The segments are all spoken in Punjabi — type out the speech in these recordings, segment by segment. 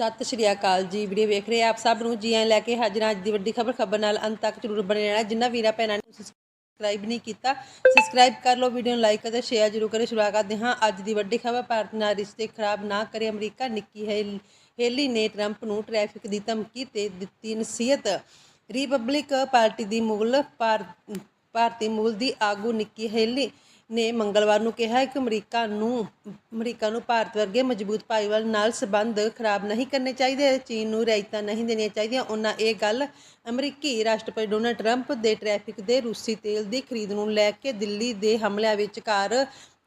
ਸਤਿ ਸ਼੍ਰੀ ਅਕਾਲ ਜੀ। ਵੀਡੀਓ ਵੇਖ ਰਹੇ ਆਪ ਸਭ ਨੂੰ। ਜੀ ਆਇਆਂ ਲੈ ਕੇ ਹਾਜ਼ਰ ਹਾਂ ਅੱਜ ਦੀ ਵੱਡੀ ਖਬਰ। ਖਬਰ ਨਾਲ ਅੰਤ ਤੱਕ ਜ਼ਰੂਰ ਬਣੇ ਰਹਿਣਾ। ਜਿਨ੍ਹਾਂ ਵੀਰਾਂ ਭੈਣਾਂ ਨੇ ਸਬਸਕ੍ਰਾਈਬ ਨਹੀਂ ਕੀਤਾ ਸਬਸਕ੍ਰਾਈਬ ਕਰ ਲਓ ਵੀਡੀਓ ਨੂੰ ਲਾਈਕ ਅਤੇ ਸ਼ੇਅਰ ਜ਼ਰੂਰ ਕਰੇ ਸ਼ੁਰੂ ਕਰਦੇ ਹਾਂ ਅੱਜ ਦੀ ਵੱਡੀ ਖਬਰ। ਭਾਰਤ ਨਾਲ ਰਿਸ਼ਤੇ ਖਰਾਬ ਨਾ ਕਰੇ ਅਮਰੀਕਾ। ਨਿੱਕੀ ਹੈਲ- ਹੇਲੀ ਨੇ ਟਰੰਪ ਨੂੰ ਟ੍ਰੈਫਿਕ ਦੀ ਧਮਕੀ ਤੇ ਦਿੱਤੀ ਨਸੀਹਤ। ਰਿਪਬਲਿਕ ਪਾਰਟੀ ਦੀ ਮੂਲ, ਭਾਰ- ਭਾਰਤੀ ਮੂਲ ਦੀ ਆਗੂ ਨਿੱਕੀ ਹੇਲੀ ਨੇ ਮੰਗਲਵਾਰ ਨੂੰ ਕਿਹਾ ਕਿ ਅਮਰੀਕਾ ਨੂੰ ਅਮਰੀਕਾ ਨੂੰ ਭਾਰਤ ਵਰਗੇ ਮਜ਼ਬੂਤ ਭਾਈਵਾਲ ਨਾਲ ਸਬੰਧ ਖਰਾਬ ਨਹੀਂ ਕਰਨੇ ਚਾਹੀਦੇ, ਚੀਨ ਨੂੰ ਰਿਆਇਤਾਂ ਨਹੀਂ ਦੇਣੀਆਂ ਚਾਹੀਦੀਆਂ। ਉਹਨਾਂ ਇਹ ਗੱਲ ਅਮਰੀਕੀ ਰਾਸ਼ਟਰਪਤੀ ਡੋਨਲਡ ਟਰੰਪ ਦੇ ਟ੍ਰੈਫਿਕ ਦੇ ਰੂਸੀ ਤੇਲ ਦੀ ਖਰੀਦ ਨੂੰ ਲੈ ਕੇ ਦਿੱਲੀ ਦੇ ਹਮਲਿਆਂ ਵਿਚਕਾਰ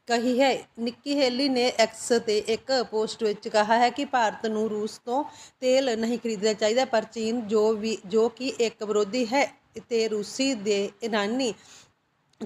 ਕਹੀ ਹੈ। ਨਿੱਕੀ ਹੇਲੀ ਨੇ ਐਕਸ ਤੇ ਇੱਕ ਪੋਸਟ ਵਿੱਚ ਕਿਹਾ ਹੈ ਕਿ ਭਾਰਤ ਨੂੰ ਰੂਸ ਤੋਂ ਤੇਲ ਨਹੀਂ ਖਰੀਦਣਾ ਚਾਹੀਦਾ, ਪਰ ਚੀਨ ਜੋ ਵੀ, ਜੋ ਕਿ ਇੱਕ ਵਿਰੋਧੀ ਹੈ ਤੇ ਰੂਸੀ ਦੇ ਇਰਾਨੀ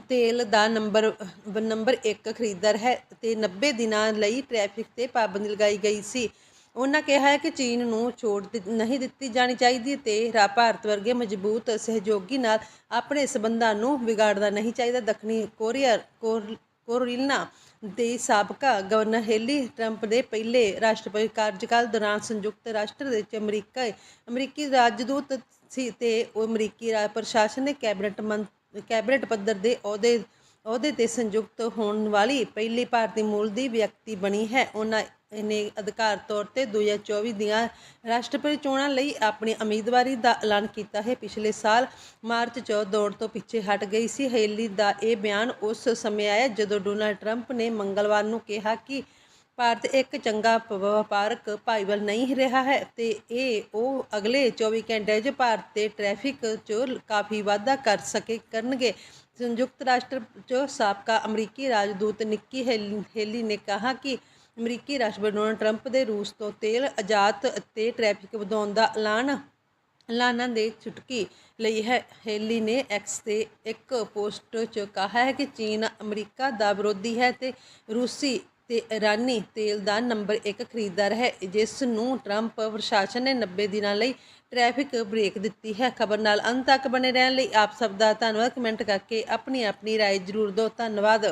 ਤੇਲ ਦਾ ਨੰਬਰ ਨੰਬਰ 1 ਖਰੀਦਦਾਰ ਹੈ ਤੇ 90 ਦਿਨਾਂ ਲਈ ਟ੍ਰੈਫਿਕ ਤੇ ਪਾਬੰਦੀ ਲਗਾਈ ਗਈ ਸੀ। ਉਹਨਾਂ ਕਿਹਾ ਹੈ ਕਿ ਚੀਨ ਨੂੰ ਛੋਟ ਨਹੀਂ ਦਿੱਤੀ ਜਾਣੀ ਚਾਹੀਦੀ ਤੇ ਰਾ, ਭਾਰਤ ਵਰਗੇ ਮਜ਼ਬੂਤ ਸਹਿਯੋਗੀ ਨਾਲ ਆਪਣੇ ਸਬੰਧਾਂ ਨੂੰ ਵਿਗਾੜਨਾ ਨਹੀਂ ਚਾਹੀਦਾ। ਦੱਖਣੀ ਕੋਰੀਆ, ਕੋਰ- ਕੋਰੀਨਾ ਦੇ ਸਾਬਕਾ ਗਵਰਨਰ ਹੇਲੀ ਟਰੰਪ ਦੇ ਪਹਿਲੇ ਰਾਸ਼ਟਰਪਤੀ ਕਾਰਜਕਾਲ ਦੌਰਾਨ ਸੰਯੁਕਤ ਰਾਸ਼ਟਰ ਵਿੱਚ ਅਮਰੀਕਾ, ਅਮਰੀਕੀ ਰਾਜਦੂਤ ਸੀ ਤੇ ਉਹ ਅਮਰੀਕੀ ਰਾ- ਪ੍ਰਸ਼ਾਸਨ ਨੇ ਕੈਬਨਿਟ ਮੰਤ ਕੈਬਨਿਟ ਪੱਧਰ ਦੇ ਅਹੁਦੇ ਅਹੁਦੇ ਤੇ ਸੰਯੁਕਤ ਹੋਣ ਵਾਲੀ ਪਹਿਲੀ ਭਾਰਤੀ ਮੂਲ ਦੀ ਵਿਅਕਤੀ ਬਣੀ ਹੈ। ਉਹਨਾਂ ਨੇ ਅਧਿਕਾਰ ਤੌਰ ਤੇ 2024 ਦੀਆਂ ਰਾਸ਼ਟਰਪਤੀ ਚੋਣਾਂ ਲਈ ਆਪਣੀ ਉਮੀਦਵਾਰੀ ਦਾ ਐਲਾਨ ਕੀਤਾ ਹੈ। ਪਿਛਲੇ ਸਾਲ ਮਾਰਚ 'ਚ ਦੌੜ ਤੋਂ ਪਿੱਛੇ ਹਟ ਗਈ ਸੀ। ਹੇਲੀ ਦਾ ਇਹ ਬਿਆਨ ਉਸ ਸਮੇਂ ਆਇਆ ਜਦੋਂ ਡੋਨਾਲਡ ਟਰੰਪ ਨੇ ਮੰਗਲਵਾਰ ਨੂੰ ਕਿਹਾ ਕਿ ਭਾਰਤ ਇੱਕ ਚੰਗਾ ਵਪਾਰਕ ਭਾਈਵਾਲ ਨਹੀਂ ਰਿਹਾ ਹੈ ਤੇ ਇਹ ਉਹ ਅਗਲੇ 24 ਘੰਟੇ 'ਚ ਭਾਰਤ ਤੇ ਟ੍ਰੈਫਿਕ 'ਚ ਕਾਫੀ ਵਾਧਾ ਕਰ ਸਕੇ, ਕਰਨਗੇ। ਸੰਯੁਕਤ ਰਾਸ਼ਟਰ 'ਚ ਸਾਬਕਾ ਅਮਰੀਕੀ ਰਾਜਦੂਤ ਨਿੱਕੀ ਹੈਲ- ਹੇਲੀ ਨੇ ਕਿਹਾ ਕਿ ਅਮਰੀਕੀ ਰਾਸ਼ਟਰਪਤੀ ਡੋਨਲਡ ਟਰੰਪ ਦੇ ਰੂਸ ਤੋਂ ਤੇਲ ਆਜ਼ਾਦ ਅਤੇ ਟ੍ਰੈਫਿਕ ਵਧਾਉਣ ਦਾ ਐਲਾਨ, ਐਲਾਨਾਂ ਦੇ ਚੁਟਕੀ ਲਈ ਹੈ। ਹੇਲੀ ਨੇ ਐਕਸ ਤੇ ਇੱਕ ਪੋਸਟ 'ਚ ਕਿਹਾ ਹੈ ਕਿ ਚੀਨ ਅਮਰੀਕਾ ਦਾ ਵਿਰੋਧੀ ਹੈ ਤੇ ਰੂਸੀ ਤੇ ਇਰਾਨੀ ਤੇਲ ਦਾ ਨੰਬਰ 1 ਖਰੀਦਦਾਰ ਹੈ ਜਿਸ ਨੂੰ ਟਰੰਪ ਪ੍ਰਸ਼ਾਸਨ ਨੇ 90 ਦਿਨਾਂ ਲਈ ਟ੍ਰੈਫਿਕ ਬ੍ਰੇਕ ਦਿੱਤੀ ਹੈ ਖਬਰ ਨਾਲ ਅੰਤ ਤੱਕ ਬਣੇ ਰਹਿਣ ਲਈ ਆਪ ਸਭ ਦਾ ਧੰਨਵਾਦ ਕਮੈਂਟ ਕਰਕੇ ਆਪਣੀ ਆਪਣੀ رائے ਜ਼ਰੂਰ ਦਿਓ ਧੰਨਵਾਦ